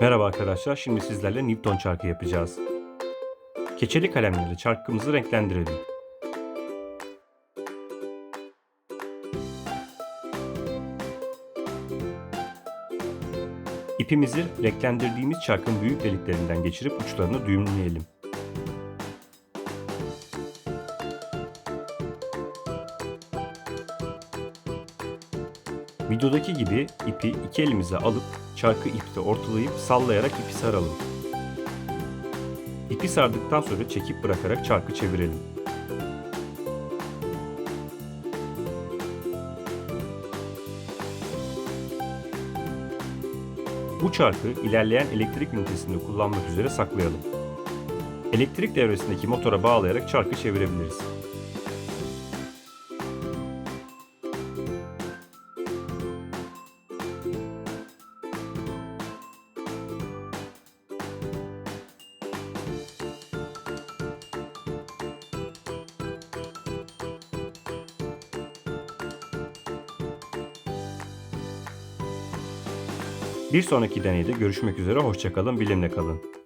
Merhaba arkadaşlar, şimdi sizlerle Newton çarkı yapacağız. Keçeli kalemlerle çarkımızı renklendirelim. İpimizi renklendirdiğimiz çarkın büyük deliklerinden geçirip uçlarını düğümleyelim. Videodaki gibi ipi iki elimize alıp çarkı ipte ortalayıp sallayarak ipi saralım. İpi sardıktan sonra çekip bırakarak çarkı çevirelim. Bu çarkı ilerleyen elektrik ünitesinde kullanmak üzere saklayalım. Elektrik devresindeki motora bağlayarak çarkı çevirebiliriz. Bir sonraki deneyde görüşmek üzere, hoşçakalın, bilimle kalın.